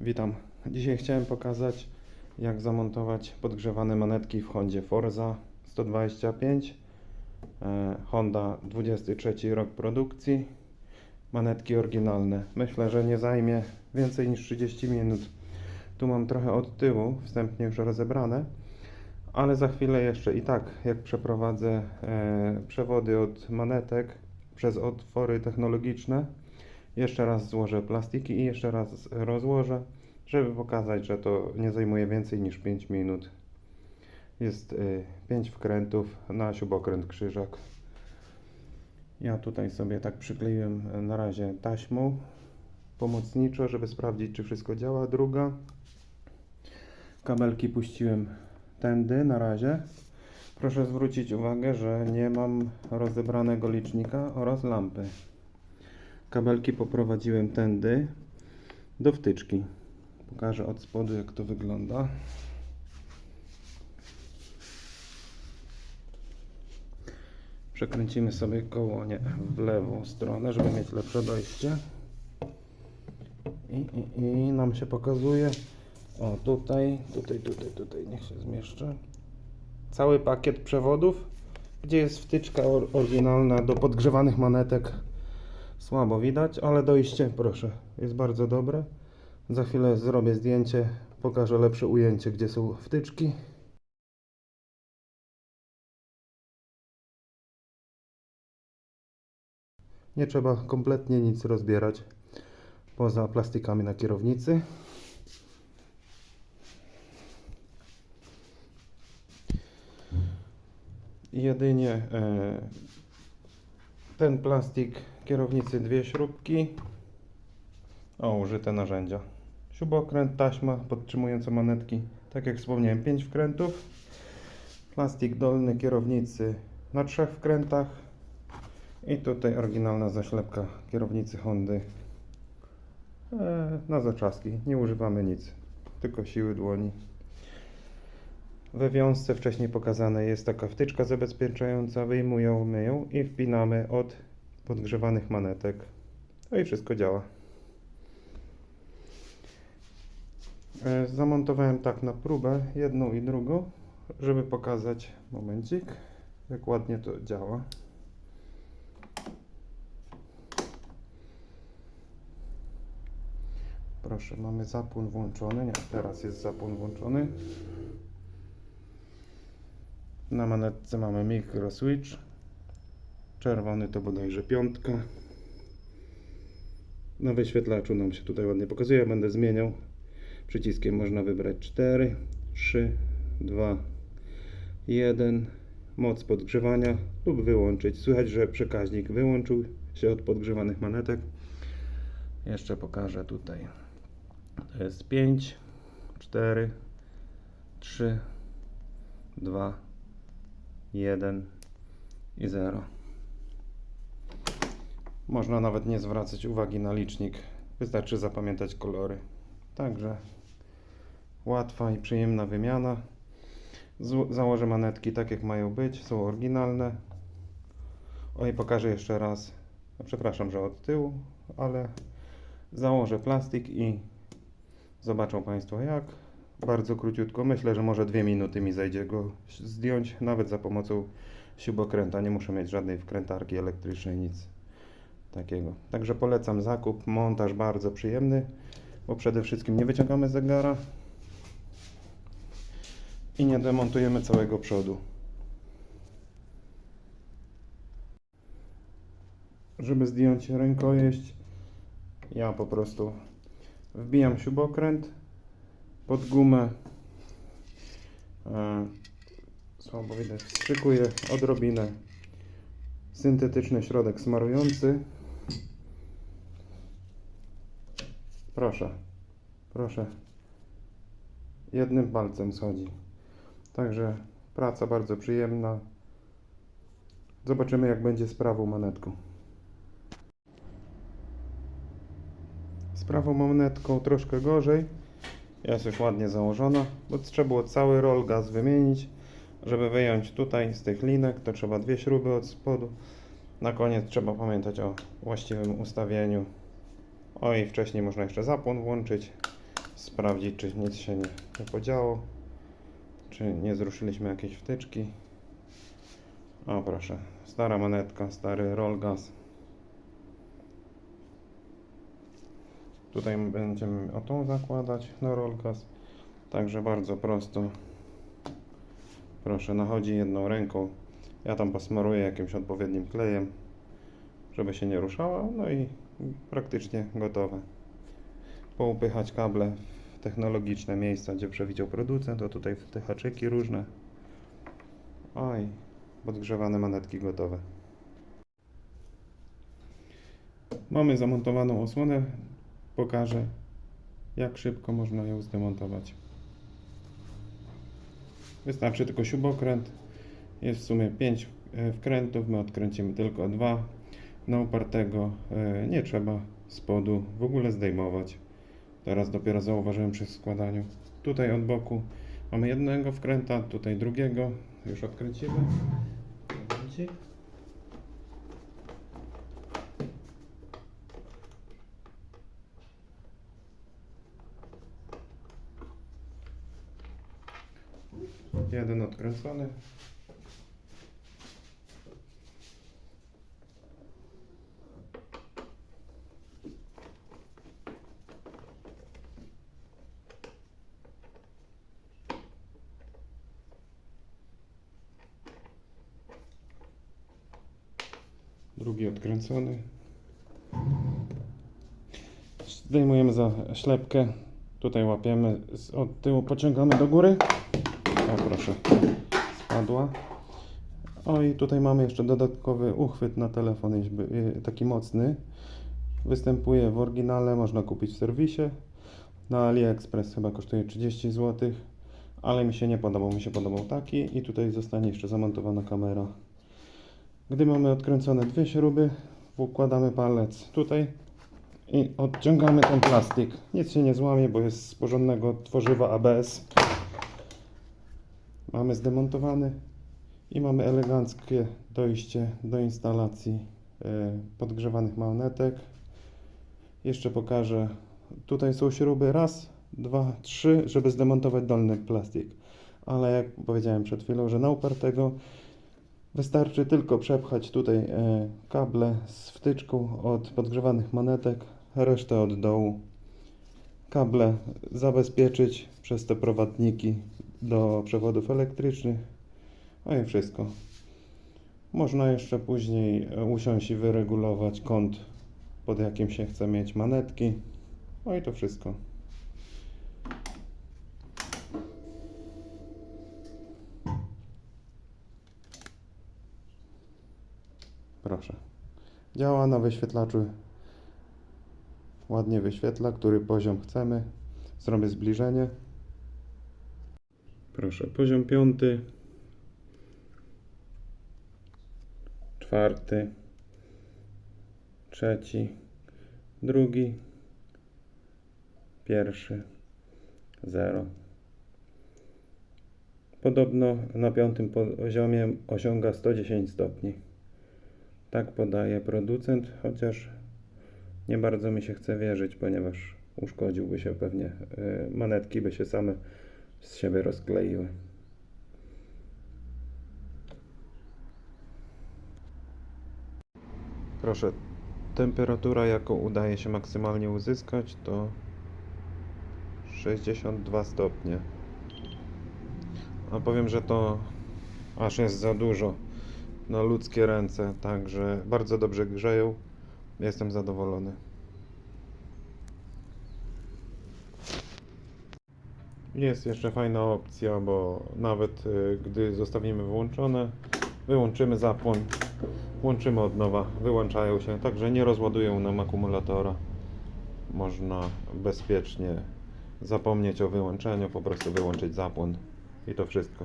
Witam. Dzisiaj chciałem pokazać jak zamontować podgrzewane manetki w Hondzie Forza 125 e, Honda 23 rok produkcji manetki oryginalne. Myślę, że nie zajmie więcej niż 30 minut. Tu mam trochę od tyłu, wstępnie już rozebrane, ale za chwilę jeszcze i tak jak przeprowadzę e, przewody od manetek przez otwory technologiczne jeszcze raz złożę plastiki i jeszcze raz rozłożę, żeby pokazać, że to nie zajmuje więcej niż 5 minut. Jest 5 wkrętów na śrubokręt krzyżak. Ja tutaj sobie tak przykleiłem e, na razie taśmą pomocniczo, żeby sprawdzić, czy wszystko działa. Druga. Kabelki puściłem tędy na razie. Proszę zwrócić uwagę, że nie mam rozebranego licznika oraz lampy. Kabelki poprowadziłem tędy do wtyczki. Pokażę od spodu jak to wygląda. Przekręcimy sobie koło nie, w lewą stronę, żeby mieć lepsze dojście. I, i, I nam się pokazuje. O tutaj, tutaj, tutaj, tutaj, niech się zmieszczę. Cały pakiet przewodów, gdzie jest wtyczka or oryginalna do podgrzewanych manetek Słabo widać, ale dojście, proszę, jest bardzo dobre. Za chwilę zrobię zdjęcie, pokażę lepsze ujęcie, gdzie są wtyczki. Nie trzeba kompletnie nic rozbierać poza plastikami na kierownicy. Jedynie e, ten plastik kierownicy dwie śrubki. O, użyte narzędzia. Śrubokręt, taśma podtrzymująca manetki. Tak jak wspomniałem, 5 wkrętów. Plastik dolny kierownicy na trzech wkrętach. I tutaj oryginalna zaślepka kierownicy Hondy. E, na zaczaski. Nie używamy nic, tylko siły dłoni. We wiązce wcześniej pokazane jest taka wtyczka zabezpieczająca. Wyjmujemy ją i wpinamy od podgrzewanych manetek. No i wszystko działa. E, Zamontowałem tak na próbę jedną i drugą, żeby pokazać momencik, jak ładnie to działa. Proszę, mamy zapłon włączony. Nie, teraz jest zapłon włączony. Na manetce mamy micro switch. Czerwony to bodajże piątka. Na wyświetlaczu nam się tutaj ładnie pokazuje. Będę zmieniał. Przyciskiem można wybrać 4, 3, 2, 1. Moc podgrzewania lub wyłączyć. Słychać, że przekaźnik wyłączył się od podgrzewanych manetek. Jeszcze pokażę tutaj. To jest 5, 4, 3, 2, 1 i 0. Można nawet nie zwracać uwagi na licznik, wystarczy zapamiętać kolory. Także łatwa i przyjemna wymiana. Założę manetki tak jak mają być, są oryginalne. Oj, pokażę jeszcze raz. No, Przepraszam, że od tyłu, ale założę plastik i zobaczą Państwo jak. Bardzo króciutko, myślę, że może dwie minuty mi zajdzie go zdjąć, nawet za pomocą śrubokręta. Nie muszę mieć żadnej wkrętarki elektrycznej, nic takiego. Także polecam zakup, montaż bardzo przyjemny, bo przede wszystkim nie wyciągamy zegara i nie demontujemy całego przodu. Żeby zdjąć rękojeść, ja po prostu wbijam śrubokręt pod gumę. E, Słabo widać, wstrzykuję odrobinę syntetyczny środek smarujący. Proszę, proszę. Jednym palcem schodzi. Także praca bardzo przyjemna. Zobaczymy jak będzie z prawą monetką. Z prawą monetką troszkę gorzej. Jest już ładnie założona, bo trzeba było cały roll gaz wymienić. Żeby wyjąć tutaj z tych linek, to trzeba dwie śruby od spodu. Na koniec trzeba pamiętać o właściwym ustawieniu. O i wcześniej można jeszcze zapłon włączyć. sprawdzić, czy nic się nie, nie podziało, czy nie zruszyliśmy jakiejś wtyczki. O proszę, stara monetka, stary roll gas. Tutaj będziemy o tą zakładać na roll gas. Także bardzo prosto. Proszę, nachodzi jedną ręką. Ja tam posmaruję jakimś odpowiednim klejem, żeby się nie ruszała. No i praktycznie gotowe. Poupychać kable w technologiczne miejsca, gdzie przewidział producent. To tutaj te haczyki różne. Oj, podgrzewane manetki gotowe. Mamy zamontowaną osłonę. Pokażę, jak szybko można ją zdemontować. Wystarczy tylko śrubokręt. Jest w sumie 5 wkrętów, my odkręcimy tylko dwa. Na upartego e, nie trzeba spodu w ogóle zdejmować. Teraz dopiero zauważyłem przy składaniu. Tutaj od boku mamy jednego wkręta, tutaj drugiego. Już odkręcimy. Jeden odkręcony. Drugi odkręcony. Zdejmujemy za ślepkę. Tutaj łapiemy od tyłu, pociągamy do góry. Proszę, spadła. O i tutaj mamy jeszcze dodatkowy uchwyt na telefon, y, taki mocny. Występuje w oryginale, można kupić w serwisie. Na AliExpress chyba kosztuje 30 zł, ale mi się nie podobał, mi się podobał taki i tutaj zostanie jeszcze zamontowana kamera. Gdy mamy odkręcone dwie śruby, układamy palec tutaj i odciągamy ten plastik. Nic się nie złamie, bo jest z porządnego tworzywa ABS. Mamy zdemontowany i mamy eleganckie dojście do instalacji e, podgrzewanych manetek. Jeszcze pokażę. Tutaj są śruby raz, dwa, trzy, żeby zdemontować dolny plastik. Ale jak powiedziałem przed chwilą, że na upartego wystarczy tylko przepchać tutaj e, kable z wtyczką od podgrzewanych manetek, resztę od dołu. Kable zabezpieczyć przez te prowadniki do przewodów elektrycznych. No i wszystko. Można jeszcze później e, usiąść i wyregulować kąt, pod jakim się chce mieć manetki. No i to wszystko. Proszę. Działa na wyświetlaczu. Ładnie wyświetla, który poziom chcemy. Zrobię zbliżenie. Proszę, poziom piąty, czwarty, trzeci, drugi, pierwszy, zero. Podobno na piątym poziomie osiąga 110 stopni. Tak podaje producent, chociaż nie bardzo mi się chce wierzyć, ponieważ uszkodziłby się pewnie, y, manetki by się same z siebie rozkleiły. Proszę, temperatura jaką udaje się maksymalnie uzyskać to 62 stopnie. A powiem, że to aż jest za dużo na ludzkie ręce, także bardzo dobrze grzeją. Jestem zadowolony. Jest jeszcze fajna opcja, bo nawet y, gdy zostawimy wyłączone, wyłączymy zapłon, włączymy od nowa, wyłączają się, także nie rozładują nam akumulatora. Można bezpiecznie zapomnieć o wyłączeniu, po prostu wyłączyć zapłon i to wszystko.